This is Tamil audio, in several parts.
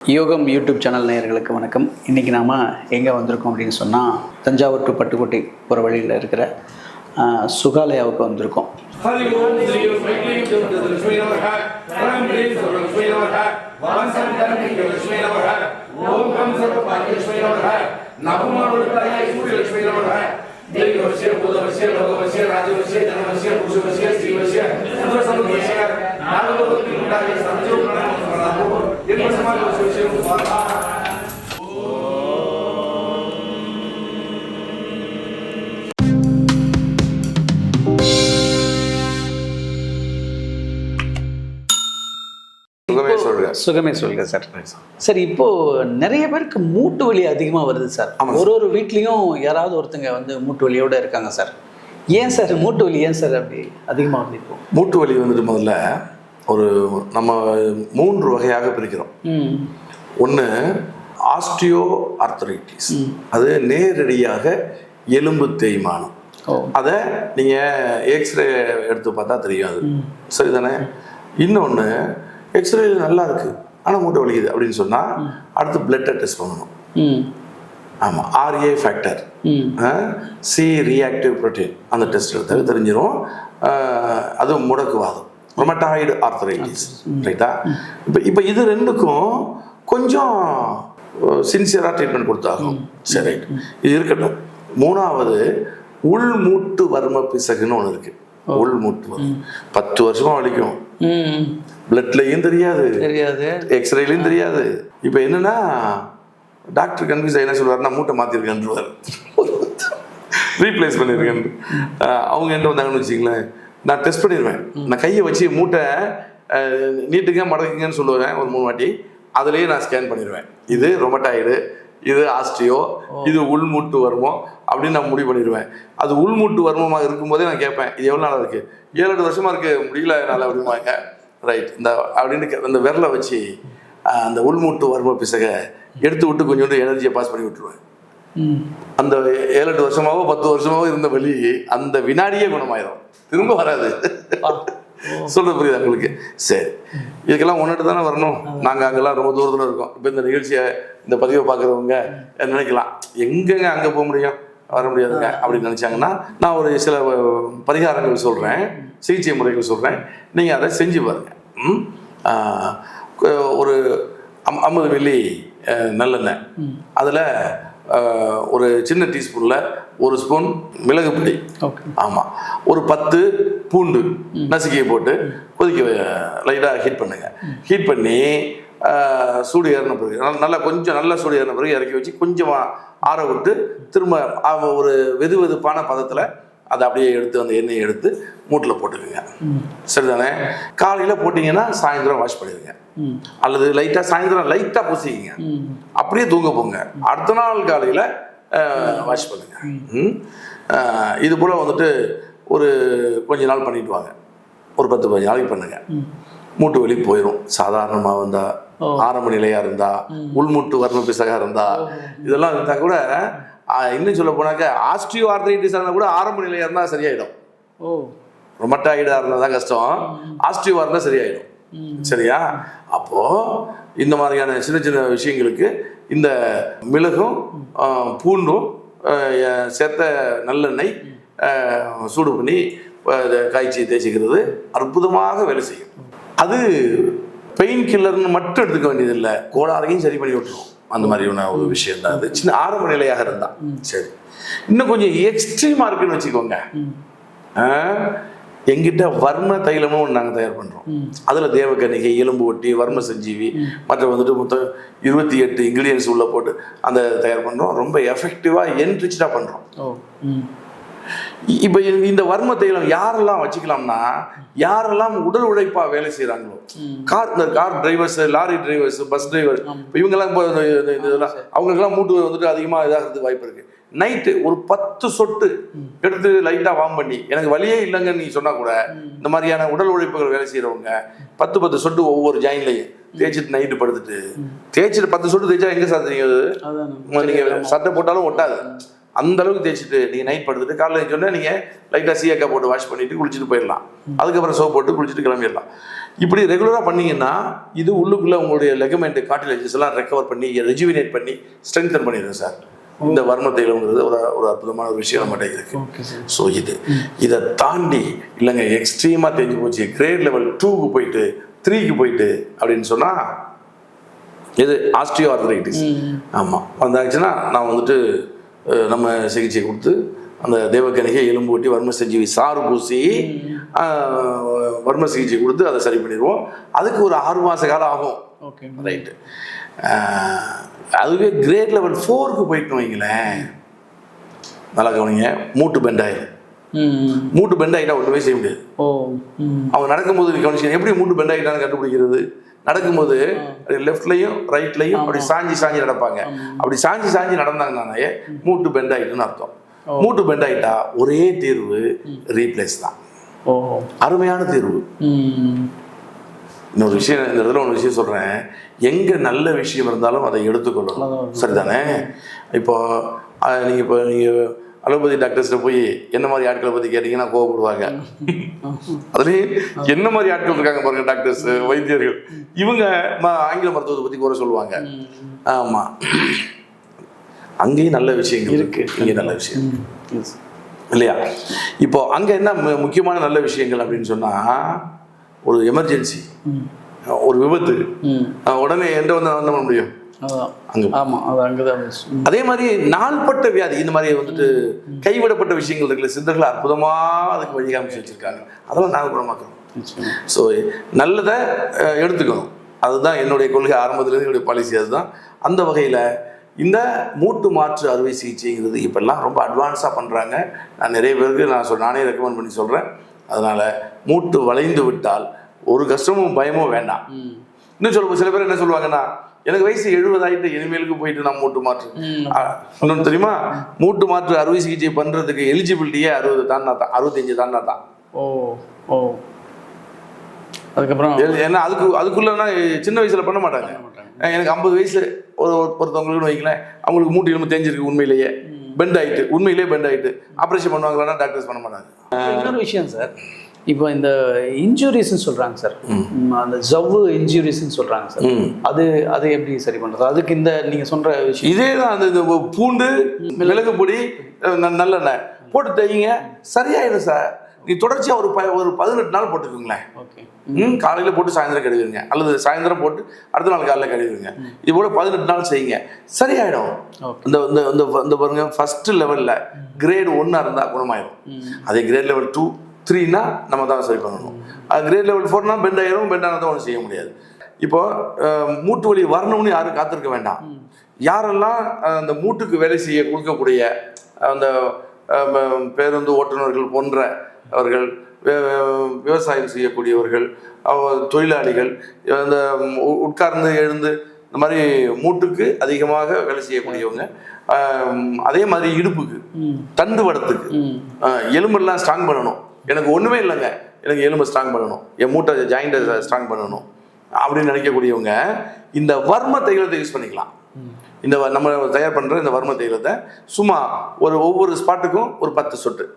யோகம் யூடியூப் சேனல் நேயர்களுக்கு வணக்கம் இன்றைக்கி நாம் எங்கே வந்திருக்கோம் அப்படின்னு சொன்னால் தஞ்சாவூர் டு பட்டுக்கோட்டை போகிற வழியில் இருக்கிற சுகாலயாவுக்கு வந்திருக்கோம் ராஜவசிய சுகமே சொல்லுங்க. சார். சார் இப்போ நிறைய பேருக்கு மூட்டு வலி அதிகமாக வருது சார். ஒரு ஒரு வீட்லேயும் யாராவது ஒருத்தங்க வந்து மூட்டு வலியோட இருக்காங்க சார். ஏன் சார்? மூட்டு வலி ஏன் சார் அப்படி அதிகமாக வந்து இப்போ? மூட்டு வலி வந்துட்டு முதல்ல ஒரு நம்ம மூன்று வகையாக பிரிக்கிறோம். ஒன்று ஆஸ்டியோ ஆர்த்தரைட்டிஸ் அது நேரடியாக எலும்பு தேய்மானம். அதை நீங்கள் எக்ஸ்ரே எடுத்து பார்த்தா தெரியும் அது. சரிதானே? இன்னொன்று எக்ஸ்ரே நல்லா இருக்கு. ஆனால் மூட்டை வலிக்குது அப்படின்னு சொன்னால் அடுத்து பிளட்டை டெஸ்ட் பண்ணணும். ஆமாம் RA factor C reactive protein அந்த டெஸ்ட் எடுத்தாவே தெரிஞ்சிடும் அஹ், அது முடக்குவாதம். ரொமட்டாய்டு ஆர்த்தரைட்டிஸ் ரைட்டா இப்போ இப்போ இது ரெண்டுக்கும் கொஞ்சம் சின்சியராக ட்ரீட்மெண்ட் கொடுத்தாகும் சரி ரைட். இது இருக்கட்டும். மூணாவது உள்மூட்டு வர்ம பிசகுன்னு ஒன்று இருக்கு. உள்மூட்டு வர்மம். பத்து வருஷமா வலிக்கும். பிளட்லையும் தெரியாது. தெரியாது. எக்ஸ்ரேலையும் தெரியாது. இப்போ என்னன்னா டாக்டர் கன்ஃபியூஸ் என்ன சொல்லுவாருன்னா மூட்டை மாற்றிருக்கேன்ருவார் ரீப்ளேஸ் பண்ணியிருக்கேன் அவங்க என்ன வந்தாங்கன்னு வச்சிங்களேன் நான் டெஸ்ட் பண்ணிடுவேன். நான் கையை வச்சு மூட்டை நீட்டுங்க மடக்குங்கன்னு சொல்லுவேன் ஒரு மூணு வாட்டி. அதுலேயே நான் ஸ்கேன் பண்ணிடுவேன். இது ரொமட்டாய்டு இது ஆஸ்டியோ இது உள்மூட்டு வருமோ அப்படின்னு நான் முடிவு பண்ணிடுவேன். அது உள்மூட்டு வருமமாக இருக்கும்போதே நான் கேட்பேன் இது எவ்வளோ நாளாக இருக்குது ஏழு எட்டு வருஷமா இருக்கு. முடியல என்னால் அப்படிம்பாங்க. ரைட் இந்த அப்படின்னு கே- இந்த விரலை வச்சு அந்த உள்மூட்டு வர்ம பிசக எடுத்து விட்டு கொஞ்சோண்டு எனர்ஜியை பாஸ் பண்ணி விட்டுருவேன். அந்த ஏழு எட்டு வருஷமாவோ பத்து வருஷமாவோ இருந்த வலி அந்த வினாடியே குணமாயிரும். திரும்ப வராது. சொல்றது புரியுது உங்களுக்கு? சரி. இதுக்கெல்லாம் ஒன்றுட்டு தானே வரணும். நாங்கள் அங்கெல்லாம் ரொம்ப தூரத்தில் இருக்கோம். இப்போ இந்த நிகழ்ச்சியை இந்த பதிவை பார்க்குறவங்க நினைக்கலாம்? எங்கெங்க அங்கே போக முடியும்? வர முடியாதுங்க. அப்படின்னு நினச்சாங்கன்னா நான் ஒரு சில பரிகாரங்கள் சொல்கிறேன் சிகிச்சை முறைகள் சொல்கிறேன் நீங்கள் அதை செஞ்சு பாருங்க. ம்? ஆஹ், ஒரு ஐம்பது மில்லி அஹ், நல்லெண்ணெய். அதில் ஒரு சின்ன டீஸ்பூனில் ஒரு ஸ்பூன் மிளகு பொடி. ஆமாம் ஒரு பத்து பூண்டு நசுக்கியை போட்டு கொதிக்க லைட்டாக ஹீட் பண்ணுங்க. ஹீட் பண்ணி சூடு ஏறின பிறகு நல்ல- நல்லா கொஞ்சம் நல்லா சூடு ஏறின பிறகு இறக்கி வச்சு கொஞ்சமாக ஆற விட்டு திரும்ப ஒரு வெது வெதுப்பான பதத்தில் அதை அப்படியே எடுத்து அந்த எண்ணெயை எடுத்து மூட்டில் போட்டுக்குங்க. சரிதானே? காலையில் போட்டிங்கன்னா சாயந்தரம் வாஷ் பண்ணிடுங்க. அல்லது லைட்டாக சாயந்தரம் லைட்டாக பூசிக்கிங்க. அப்படியே தூங்க போங்க. அடுத்த நாள் காலையில் வாஷ் பண்ணுங்க. இது போல் வந்துட்டு ஒரு கொஞ்ச நாள் பண்ணிட்டு வாங்க. ஒரு பத்து பதினஞ்சு நாளைக்கு பண்ணுங்க. மூட்டு வலி போயிடும் சாதாரணமாக வந்தா ஆரம்ப நிலையா இருந்தா உள்மூட்டு வர்ம பிசகா இருந்தா இதெல்லாம் இருந்தா கூட இன்னும் சொல்ல போனாக்க ஆஸ்டியோ ஆர்த்தரைட்டிஸ் இருந்தால் கூட ஆரம்ப நிலையா இருந்தால் சரியாயிடும். ஓ. ரொமட்டாய்டாக இருந்தால் தான் கஷ்டம். ஆஸ்டியோவாக இருந்தால் சரியாயிடும். சரியா? அப்போ இந்த மாதிரியான சின்ன சின்ன விஷயங்களுக்கு இந்த மிளகும் பூண்டும் சேர்த்த நல்லெண்ணெய் சூடு பண்ணி காய்ச்சி தேய்ச்சிக்கிறது அற்புதமாக வேலை செய்யும். அது பெயின் கில்லர்னு மட்டும் எடுத்துக்க வேண்டியதில்லை. கோளாறையும் சரி பண்ணி விட்டுரும். அந்த மாதிரியான ஒரு விஷயம் தான் அது. சின்ன ஆரம்ப நிலையாக இருந்தா. சரி. இன்னும் கொஞ்சம் எக்ஸ்ட்ரீமாக இருக்குன்னு வச்சுக்கோங்க. எங்கிட்ட வர்ம தைலமும் ஒன்று நாங்கள் தயார் பண்ணுறோம் அதில் தேவக்கன்னிகை எலும்பு ஒட்டி வர்ம சஞ்சீவி மற்ற வந்துட்டு மொத்தம் இருபத்தி எட்டு இன்க்ரீடியன்ஸ் உள்ள போட்டு அந்த தயார் பண்ணுறோம் ரொம்ப எஃபெக்டிவாக என்ரிச்சாக பண்ணுறோம் இப்போ இந்த வர்ம தைலம் யாரெல்லாம் வச்சுக்கலாம்னா யாரெல்லாம் உடல் உழைப்பா வேலை செய்கிறாங்களோ கார் இந்த car drivers lorry drivers bus driver இவங்கெல்லாம் இப்போ இதெல்லாம் அவங்களுக்கெல்லாம் மூட்டு வந்துட்டு அதிகமாக இதாகிறதுக்கு வாய்ப்பு இருக்கு. நைட்டு ஒரு பத்து சொட்டு எடுத்து லைட்டாக வார்ம் பண்ணி எனக்கு வழியே இல்லைங்கன்னு நீ சொன்னா கூட இந்த மாதிரியான உடல் உழைப்புகள் வேலை செய்கிறவங்க பத்து பத்து சொட்டு ஒவ்வொரு ஜாயின்லையும் தேய்ச்சிட்டு நைட்டு படுத்துட்டு தேய்ச்சிட்டு பத்து சொட்டு தேய்ச்சா எங்க சார்? அதான். நீங்க சட்டை போட்டாலும் ஒட்டாது. அந்த அளவுக்கு தேய்ச்சிட்டு நீங்க நைட் படுத்துட்டு காலைல சொன்னா நீங்க லைட்டா சீயக்கா போட்டு வாஷ் பண்ணிட்டு குளிச்சுட்டு போயிடலாம். அதுக்கப்புறம் சோப் போட்டு குளிச்சுட்டு கிளம்பிடலாம். இப்படி ரெகுலரா பண்ணீங்கன்னா இது உள்ளுக்குள்ள உங்களுடைய லெகமெண்ட் கார்டிலேஜஸ் எல்லாம் ரெக்கவர் பண்ணி ரெஜுவினேட் பண்ணி ஸ்ட்ரென்தன் பண்ணிடுது சார். இந்த வர்ம தைலம்ங்கிறது ஒரு ஒரு அற்புதமான ஒரு விஷயம் நம்மகிட்ட இருக்கு. ஸோ இது. இதை தாண்டி இல்லைங்க எக்ஸ்ட்ரீமாக தெரிஞ்சு போச்சு. கிரேட் லெவல் டூக்கு போயிட்டு த்ரீக்கு போயிட்டு அப்படின்னு சொன்னால் இது ஆஸ்ட்ரியோ ஆர்த்தரைட்டிஸ் ஆமாம் வந்தாச்சுன்னா நான் வந்துட்டு நம்ம சிகிச்சை கொடுத்து அந்த தேவக்கணிகை எலும்பு ஒட்டி வர்ம சஞ்சீவி சாறு பூசி வர்ம சிகிச்சை கொடுத்து அதை சரி பண்ணிடுவோம். அதுக்கு ஒரு ஆறு மாத காலம் ஆகும். ஓகே. ரைட்டு அதுவே கிரேட் லெவல் ஃபோருக்கு போயிட்டு வைங்களேன். நல்லா கவனிங்க. மூட்டு பெண்ட் ஆயிடும் மூட்டு பெண்ட் ஆகிட்டா ஒன்றுமே செய்ய முடியாது. அவங்க நடக்கும்போது கவனிச்சு எப்படி மூட்டு பெண்ட் ஆகிட்டான்னு கண்டுபிடிக்கிறது? நடக்கும்போது லெஃப்ட்லையும் ரைட்லையும் அப்படி சாஞ்சி சாஞ்சி நடப்பாங்க. அப்படி சாஞ்சி சாஞ்சி நடந்தாங்கன்னாலே மூட்டு பெண்ட் ஆகிட்டுன்னு அர்த்தம். மூட்டு பெண்ட் ஆகிட்டா ஒரே தீர்வு ரீப்ளேஸ் தான். அருமையான தீர்வு. இன்னொரு விஷயம் இந்த இடத்துல ஒரு விஷயம் சொல்கிறேன் எங்கே நல்ல விஷயம் இருந்தாலும் அதை எடுத்துக்கொள்ளணும். சரிதானே? இப்போ நீங்கள் இப்போ நீங்கள் அலோபதி டாக்டர்ஸ்ட்ட போய் என்ன மாதிரி ஆட்களை பற்றி கேட்டிங்கன்னா கோவப்படுவாங்க. அதுலேயும் என்ன மாதிரி ஆட்கள் இருக்காங்க பாருங்க டாக்டர்ஸ் வைத்தியர்கள். இவங்க ஆங்கில மருத்துவத்தை பற்றி குறை சொல்லுவாங்க. ஆமாம் அங்கேயும் நல்ல விஷயங்கள் இருக்கு. இங்கே நல்ல விஷயம். இல்லையா? இப்போ அங்கே என்ன முக்கியமான நல்ல விஷயங்கள் அப்படின்னு சொன்னால் ஒரு எமர்ஜென்சி ஒரு விபத்து உடனே எந்த வந்து வந்து பண்ண முடியும்? ஆமாம் அது அங்கே தான் அதே மாதிரி நாள்பட்ட வியாதி இந்த மாதிரி வந்துட்டு கைவிடப்பட்ட விஷயங்கள் இருக்குல்ல சித்தர்கள் அற்புதமாக அதுக்கு வழி காமிச்சு வச்சிருக்காங்க. அதெல்லாம் நாங்கள் ஸோ நல்லதை எடுத்துக்கணும். அதுதான் என்னுடைய கொள்கை ஆரம்பத்துலேருந்து என்னுடைய பாலிசி அதுதான். அந்த வகையில் இந்த மூட்டு மாற்று அறுவை சிகிச்சைங்கிறது இப்போல்லாம் ரொம்ப அட்வான்ஸாக பண்ணுறாங்க நான் நிறைய பேருக்கு நான் சொல் நானே ரெக்கமெண்ட் பண்ணி சொல்கிறேன் அதனால் மூட்டு வளைந்து விட்டால் ஒரு கஷ்டமும் பயமும் வேண்டாம். இன்னும் சொல்ல சில பேர் என்ன சொல்லுவாங்கன்னா எனக்கு வயசு எழுபதாயிட்டு இனிமேலுக்கு போயிட்டு நான் மூட்டு மாற்று இன்னொன்னு தெரியுமா? மூட்டு மாற்று அறுவை சிகிச்சை பண்றதுக்கு எலிஜிபிலிட்டியே அறுபது தாண்டா தான். அறுபத்தஞ்சு தாண்டா தான். ஓ ஓ. அதுக்கப்புறம்? ஏன்னா அதுக்கு அதுக்குள்ளனா சின்ன வயசுல பண்ண மாட்டாங்க. எனக்கு ஐம்பது வயசு ஒரு ஒரு- ஒருத்தவங்களுக்கு வைங்களேன் அவங்களுக்கு மூட்டு எலும்பு தேஞ்சிருக்கு உண்மையிலேயே. பெண்ட் ஆயிட்டு உண்மையிலேயே பெண்ட் ஆயிட்டு. ஆப்ரேஷன் பண்ணுவாங்களான்னா டாக்டர்ஸ் பண்ண மாட்டாங்க. இன்னொரு விஷயம் சார் இப்போ இந்த இன்ஜுரிஸ்ன்னு சொல்றாங்க சார். அந்த ஜவ்வு இன்ஜுரிஸ்ன்னு சொல்றாங்க சார். அது அது எப்படி சரி பண்றது? அதுக்கு இந்த நீங்க சொல்ற விஷயம். இதே தான் அந்த இந்த பூண்டு மிளகு பொடி நல்லெண்ணெய் போட்டு தைங்க சரியாயிடும் சார். நீ தொடர்ச்சியா ஒரு ப ஒரு பதினெட்டு நாள் போட்டுக்கோங்களேன். ஓகே. ம் காலையில் போட்டு சாயந்தரம் கழுவிடுங்க. அல்லது சாயந்தரம் போட்டு அடுத்த நாள் காலையில் கழுவிடுங்க. இது போல பதினெட்டு நாள் செய்யுங்க. சரியாயிடும். இந்த இந்த இந்த பாருங்க ஃபர்ஸ்ட் லெவலில் கிரேட் ஒன்றா இருந்தால் குணமாயிடும் அதே கிரேட் லெவல் டூ த்ரீனா நம்ம தான் சரி பண்ணணும். அது கிரேட் லெவல் ஃபோர்னா பெண்ட் ஆயிரும் பெண்ட் ஆனால் தான் ஒன்றும் செய்ய முடியாது. இப்போ மூட்டு வலி வரணும்னு யாரும் காத்திருக்க வேண்டாம். யாரெல்லாம் அந்த மூட்டுக்கு வேலை செய்ய கொடுக்கக்கூடிய அந்த பேருந்து ஓட்டுநர்கள் போன்ற அவர்கள் விவசாயம் செய்யக்கூடியவர்கள் தொழிலாளிகள் இந்த உட்கார்ந்து எழுந்து இந்த மாதிரி மூட்டுக்கு அதிகமாக வேலை செய்யக்கூடியவங்க அதே மாதிரி இடுப்புக்கு தண்டு வடத்துக்கு எலும்பெல்லாம் ஸ்ட்ராங் பண்ணணும். எனக்கு ஒன்றுமே இல்லைங்க. எனக்கு எலும்பை ஸ்ட்ராங் பண்ணணும். என் மூட்டை ஜாயிண்ட்டை ஸ்ட்ராங் பண்ணணும். அப்படின்னு நினைக்கக்கூடியவங்க இந்த வர்ம தைலத்தை யூஸ் பண்ணிக்கலாம். இந்த வ- நம்ம தயார் பண்ணுற இந்த வர்ம தைலத்தை சும்மா ஒரு ஒவ்வொரு ஸ்பாட்டுக்கும் ஒரு பத்து சொட்டு.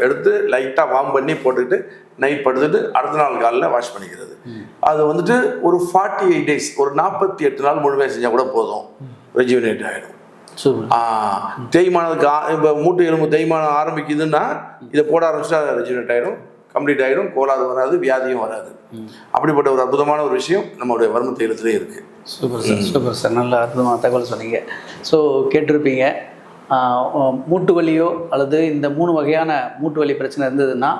எடுத்து லைட்டாக வார்ம் பண்ணி போட்டுக்கிட்டு நைட் படுத்துட்டு அடுத்த நாள் காலையில் வாஷ் பண்ணிக்கிறது. அது வந்துட்டு ஒரு ஃபார்ட்டி எயிட் டேஸ் ஒரு நாற்பத்தி எட்டு நாள் முழுமையாக செஞ்சால் கூட போதும். ரெஜிவினேட் ஆகிடும் சூப்பர். ஆ, தேய்மானத்துக்கு ஆ- இப்போ மூட்டு எலும்பு தேய்மானம் ஆரம்பிக்குதுன்னா இதை போட ஆரம்பிச்சா ரெஜினேட் ஆயிடும் கம்ப்ளீட் ஆயிடும் கோளாறு வராது வியாதியும் வராது. அப்படிப்பட்ட ஒரு அற்புதமான ஒரு விஷயம் நம்மளுடைய வர்ம தைலத்திலே இருக்கு. Super sir super sir. நல்ல அற்புதமான தகவல் சொன்னீங்க. ஸோ கேட்டிருப்பீங்க. மூட்டு வலியோ அல்லது இந்த மூணு வகையான மூட்டு வலி பிரச்சனை இருந்ததுன்னா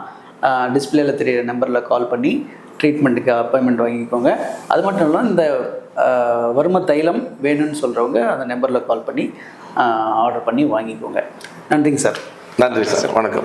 டிஸ்பிளேல தெரியிற நம்பரில் கால் பண்ணி ட்ரீட்மெண்ட்டுக்கு அப்பாயின்மெண்ட் வாங்கிக்கோங்க. அது மட்டும் இல்லாமல் இந்த வரும தைலம் வேணும்னு சொல்கிறவங்க அந்த நம்பரில் கால் பண்ணி ஆர்டர் பண்ணி வாங்கிக்கோங்க. நன்றிங்க சார். நன்றி சார். வணக்கம்.